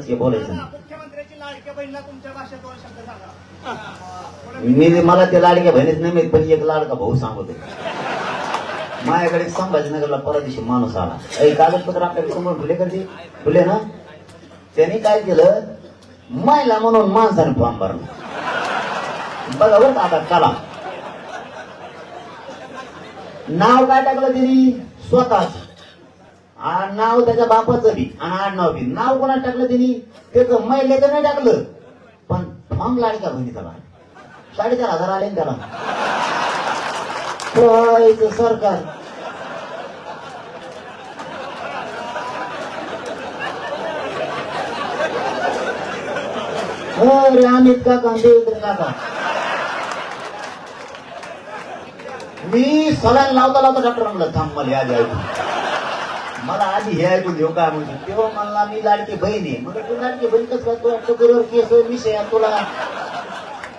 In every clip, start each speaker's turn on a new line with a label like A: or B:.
A: खरंच हे बोलायचं मी मला त्या लाडक्या बहिणीच नाही पण एक लाडका भाऊ सांगतो माझ्याकडे संभाजीनगरला परवा दिवशी माणूस आला. अरे कागदपत्र आपल्याकडे समोर फुले करते फुले ना? त्याने काय केलं? मायला म्हणून माणसाने फॉर्म भरला. बघा बरं का आता कला नाव काय टाकलं त्यांनी स्वतःच. नाव त्याच्या बापाचं बी आणि आडनाव बी. नाव कोणाला टाकलं त्यांनी त्याचं महिलेचं नाही टाकलं. पण फॉर्म लाडक्या बहिणीचा त्याला साडेचार हजार आले त्याला. सरकार. अरे अमित काका देवेंद्र काका. मी सलाईन लावता लावता डॉक्टर म्हणलं थांब मला आधी ऐकून. मला आधी हे ऐकून देऊ काय म्हणजे तेव्हा म्हणला मी लाडकी बहीण आहे. मग तू लाडकी बहीण कसं तू टोकरीवर केस विषय तुला.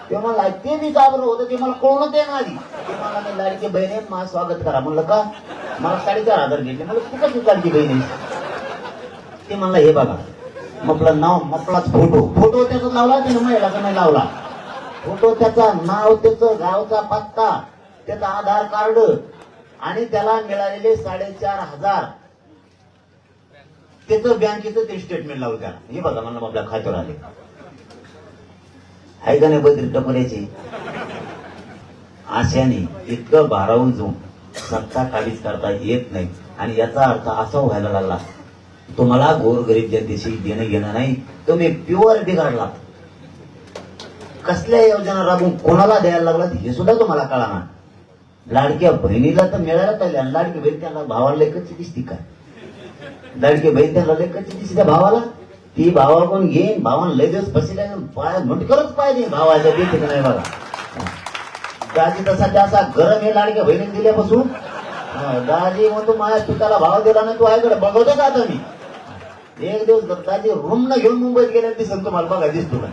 A: तेव्हा मला ते मी घाबरलं होतं ते मला कळूनच दे ना आधी ते मला मी लाडकी बहीण आहे मला स्वागत करा. म्हणलं का? मला साडेचार हजार घेतले. मला तू कशी लाडकी बहीण आहे ते म्हणलं हे बघा म्हटलं नाव मपलाच फोटो फोटो त्याचा लावला त्याने महिलाचा नाही लावला? फोटो त्याचा नाव त्याचं गावचा पत्ता त्याचा आधार कार्ड आणि त्याला मिळालेले साडेचार हजार. त्याचं बँकेचं ते स्टेटमेंट लावू त्याला हे बघा मला आपल्या खात्यावर आले आहे का नाही बद्री टपऱ्याची आशाने इतकं भारावून जाऊन सत्ता काहीच करता येत नाही. आणि याचा अर्थ असा व्हायला लागला तुम्हाला गोरगरीब जनतेशी देणं घेणं नाही तुम्ही प्युअर बिघडलात कसल्या योजना राबवून कोणाला द्यायला लागलात हे सुद्धा तुम्हाला कळणार. लाडक्या बहिणीला तर मिळायला पाहिजे लाडकी बहीण त्याला भावाला एकच दिसती काय लाडकी बहीण त्याला लेखची दिसती त्या भावाला ती भावा कोण घेईन भावानं लय दिवस बसले पाय मुटकरच पाहिजे भावाच्या देते का नाही बघा दाजी तसा त्याचा गरम हे लाडक्या बहिणीने दिल्यापासून दाजी म्हणतो माझ्या पिकाला भाव दिला नाही तू आईकडे बघवतो का आता मी? एक दिवस दाजी रूम न घेऊन मुंबईत गेल्या दिसत तुम्हाला बघा दिसतो का?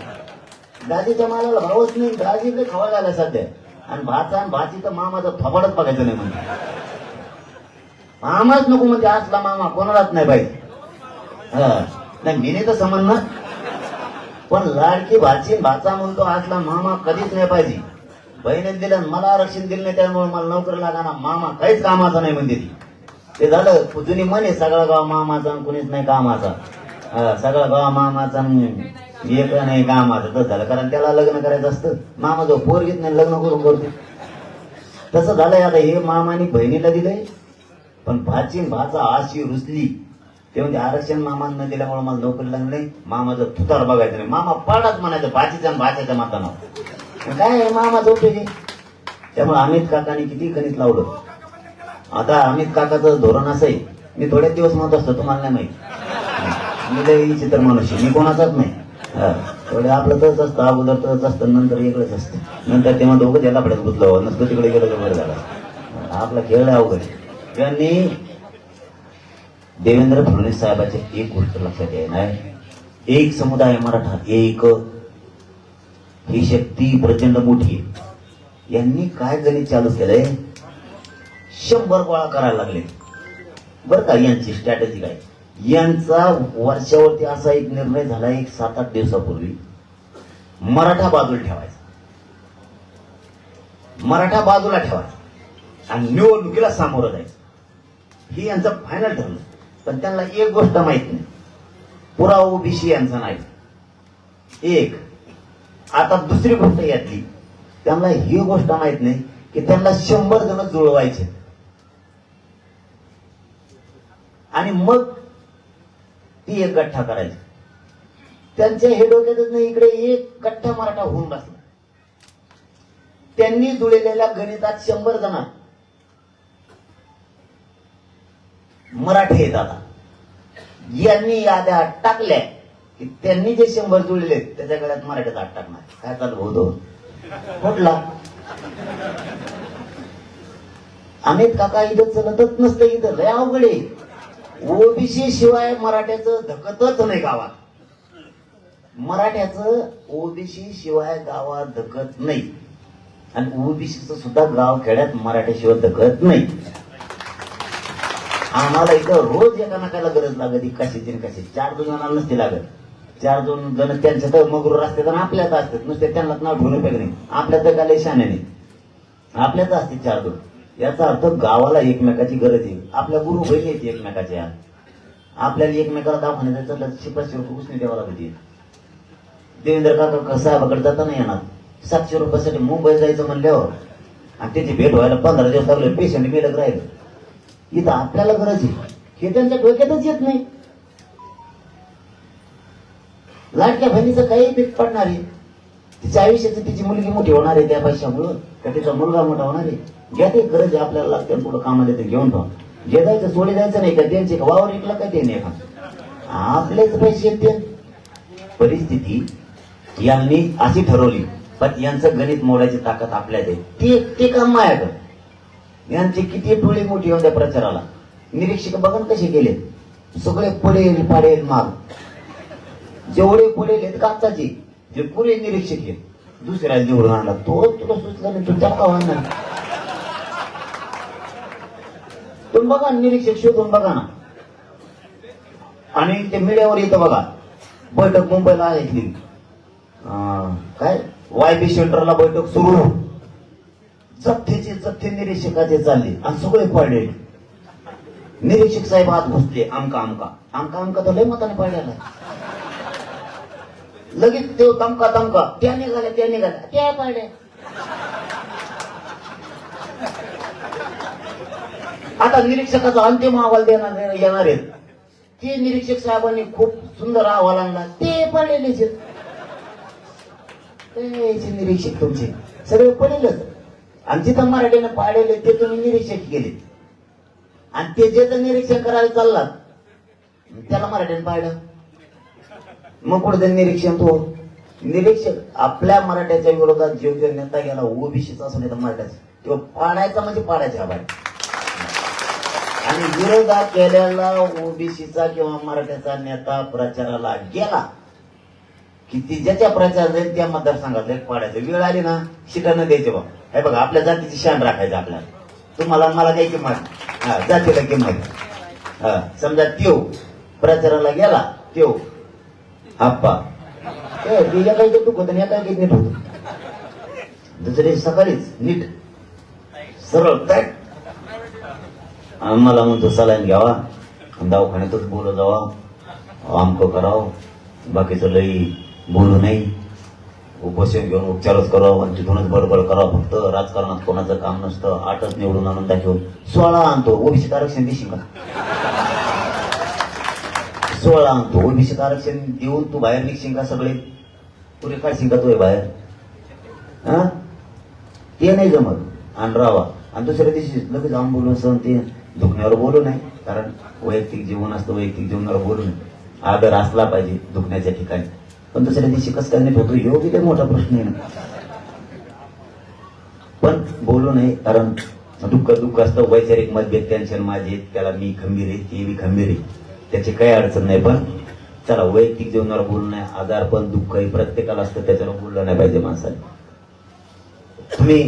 A: दाजीच्या मालाला भावच नाही दाजीकडे खवा झाला सध्या. आणि भाचा आणि भाची तर मामाचा थबडच बघायचं नाही म्हणजे मामाच नको म्हणजे असला मामा कोणालाच नाही पाहिजे हा. नाही मी तर तर समजणार पण लाडकी भाची भाचा म्हणतो असला मामा कधीच नाही पाहिजे. बहिणी दिलं मला आरक्षण दिलं नाही त्यामुळे मला नोकरी लागाना मामा काहीच कामाचा नाही म्हणते ती. ते झालं जुनी म्हणे सगळा गाव मामाचा कुणीच नाही कामाचा. हा, सगळा गाव मामाचा एक नाही कामाचा. तसं झालं कारण त्याला लग्न करायचं असतं. मामा जो पोर घेत नाही लग्न करून करते. तसं झालंय आता हे मामाने बहिणीला दिलंय. पण भाची भाचा आशी रुचली ते म्हणजे आरक्षण मामांना दिल्यामुळे मला नोकरी लागली नाही. मामाचं थुतार बघायचं नाही. मामा पाडाच म्हणायचं भाचीच्या भाच्याच्या माताना. काय मामा मामाचं उपयोगी त्यामुळे अमित काकाने किती कणित लावलं. आता अमित काकाचं धोरण असं आहे मी थोड्याच दिवस म्हणत असतो तुम्हाला नाही माहीत. मी लय चित्र माणूस मी कोणाचाच नाही. थोडे आपलं तच असतं. अगोदर तच असतं नंतर वेगळंच असतं. नंतर तेव्हा दोघं त्याला पडत गुतलं. नसतं तिकडे गेलं तर बरं झालं. आपला खेळ आहे अवघड. त्यांनी देवेंद्र फडणवीस साहेबांचे एक गोष्ट लक्षात येणार एक समुदाय मराठा एक. ही शक्ती प्रचंड मोठी आहे. यांनी काय गणित चालू केलंय? शंभर गोळा करायला लागले. बरं का यांची स्ट्रॅटेजी काय? यांचा वर्षावरती असा एक निर्णय झाला एक सात आठ दिवसापूर्वी. मराठा बाजूला ठेवायचा. मराठा बाजूला ठेवायचा. आणि निवडणुकीला सामोरं जायचं. ही यांचं फायनल ठरलं. पण त्यांना एक गोष्ट माहीत नाही. पुरा ओबीसी यांचा नाही. एक आता दुसरी गोष्ट यातली. त्यांना ही गोष्ट माहीत नाही की त्यांना शंभर जण जुळवायचे. आणि मग ती एक गठ्ठा करायची. त्यांच्या हे डोक्यातच नाही इकडे एक गठ्ठा मराठा होऊन बसला. त्यांनी जुळलेल्या गणितात शंभर जणात मराठी आहेत आता. यांनी याद्या टाकल्या की त्यांनी जे शंभर जुळलेले आहेत, त्याच्या गळ्यात मराठीत आठ टाकणार. काय चालू होतो कुठला? अमित काका इथं चलतच नसतं इथं लय अवघडे ओबीसी शिवाय मराठ्याचं धकतच नाही गावात. मराठ्याचं ओबीसी शिवाय गावात धकत नाही. आणि ओबीसीचं सुद्धा गाव खेड्यात मराठ्याशिवाय धकत नाही. आम्हाला इथं रोज एका नाकाला गरज लागत ही कशाची न चार दोन जणांना नसते लागत. चार दोन जण त्यांच्या तर मगरूर असतात आणि आपल्यात असतात नुसते त्यांना नाव ठेवून उपयोग नाही आपल्या तर काय शाण्याने आपल्यात असते चार दोन. याचा अर्थ गावाला एकमेकाची गरज आहे. आपल्या गुरु बहिणी आहेत एकमेकाच्या. आपल्याला एकमेकाला दवाखान्यात जायचं तर शिपाशे रुपये उसने द्यावा लागते देवेंद्र काका साहेबाकडे जाता नाही येणार. सातशे रुपयासाठी मुंबईत जायचं म्हणल्यावर आणि त्याची भेट व्हायला पंधरा दिवस लागले पेशंट मेलक राहिलं. इथं आपल्याला गरज आहे. हे त्यांच्या डोक्यातच येत नाही. लाटक्या बहिणीचं काही पीक पडणार आहे. तिच्या आयुष्याची तिची मुलगी मोठी होणार आहे त्या पैशामुळं. का तिचा मुलगा मोठा होणार आहे? घ्या ते गरज आहे आपल्याला लागते पुढे पुढं कामाला ते घेऊन ठेवा जे जायचं सोडे जायचं नाही का? त्यांचे का वावर ऐकला का ते नाही का? आपलेच पैसे आहेत परिस्थिती यांनी अशी ठरवली. पण यांचं गणित मोडायची ताकद आपल्यात आहे. ते ते काम मायाकडे. यांची किती टोळी मोठी होत्या प्रचाराला. निरीक्षक बघा कसे केले? सगळे पडेल पाडेल माग. जेवढे पडेल आहेत कागदाचे जे पुरे निरीक्षक आहेत. दुसऱ्या निवडून आणला. तो तुला सुचला नाही तुमच्या गावांना तुम्ही बघा निरीक्षक शोधून बघा ना. आणि ते मीडियावर येतं बघा. बैठक मुंबईला आहे अं, काय? वाय बी सेंटरला बैठक सुरू. जथ्थेचे जथ्थे निरीक्षकाचे चालले. आणि सगळे पडले. निरीक्षक साहेब आत घुसले आमका आमका. आमका आमका तर लय मताने पडलेला लगेच ते तमका तमका त्या निघाल्या त्या निघाल्या. त्या पाड्या आता निरीक्षकाचा अंतिम अहवाल देणार येणार आहेत. ते निरीक्षक साहेबांनी खूप सुंदर अहवाल आणला. ते पडलेलेच निरीक्षक तुमचे. सगळे पडेलच आणि जिथं मराठीने पाडलेले ते तुम्ही निरीक्षक केले आणि ते जे तर निरीक्षण करायला चाललात त्याला मराठीने पाडलं मग कुठे निरीक्षण तो निरीक्षक आपल्या मराठ्याच्या विरोधात जो जो नेता गेला ओबीसीचा असं नाही तर मराठ्याचा. किंवा पाडायचा म्हणजे पाडायचा बाय आणि विरोधात केलेला ओबीसीचा किंवा मराठ्याचा नेता प्रचाराला गेला. की ती ज्याच्या प्रचार जाईल त्या मतदारसंघात एक पाडायचं. वेळ आली ना शिटानं द्यायचे बा. हे बघा आपल्या जातीची शान राखायचं आपल्याला. तुम्हाला मला काही किंमत हा जातीला किंमत. हा समजा त्यो प्रचाराला गेला त्यो आप्पा. तुझ्या काही तो दुखत आणि एका नीट होत. दुसरे सकाळीच नीट सरळ काय? मला म्हणतो सलाईन घ्यावा. दवाखान्यातच बोलत जावा. आमकं करावं. बाकीचं लई बोलू नाही उपोषण घेऊन उपचारच करावं आणि तिथूनच बडबड करावं. फक्त राजकारणात कोणाचं काम नसतं आठच निवडून आणून दाखव सोळा आणतो ओबीसी आरक्षण देशील का? सोळा आणतो ओबीसी आरक्षण देऊन तू बाहेर निघशील का सगळे? पुरे काढशील का तू बाहेर? हा? ते नाही जमत. आणि रावा आणि दुसऱ्या दिवशी लगेच जाऊन बोलून सण ते दुखण्यावर बोलू नाही कारण वैयक्तिक जीवन असतं वैयक्तिक जीवनावर बोलू नये. आदर असला पाहिजे दुखण्याच्या ठिकाणी. पण दुसऱ्या दिवशी कसं काय नाही होतो योग बी मोठा प्रश्न आहे ना. पण बोलू नये कारण दुःख दुःख असतं वैचारिक मतभेद टेन्शन माझे त्याला मी खंबीर आहे ते बी खंबीर आहे. त्याची काही अडचण नाही पण चला वैयक्तिक जीवनावर बोलू नये आजार पण दुःख हे प्रत्येकाला असतं त्याच्यावर बोललं नाही पाहिजे माणसाने. तुम्ही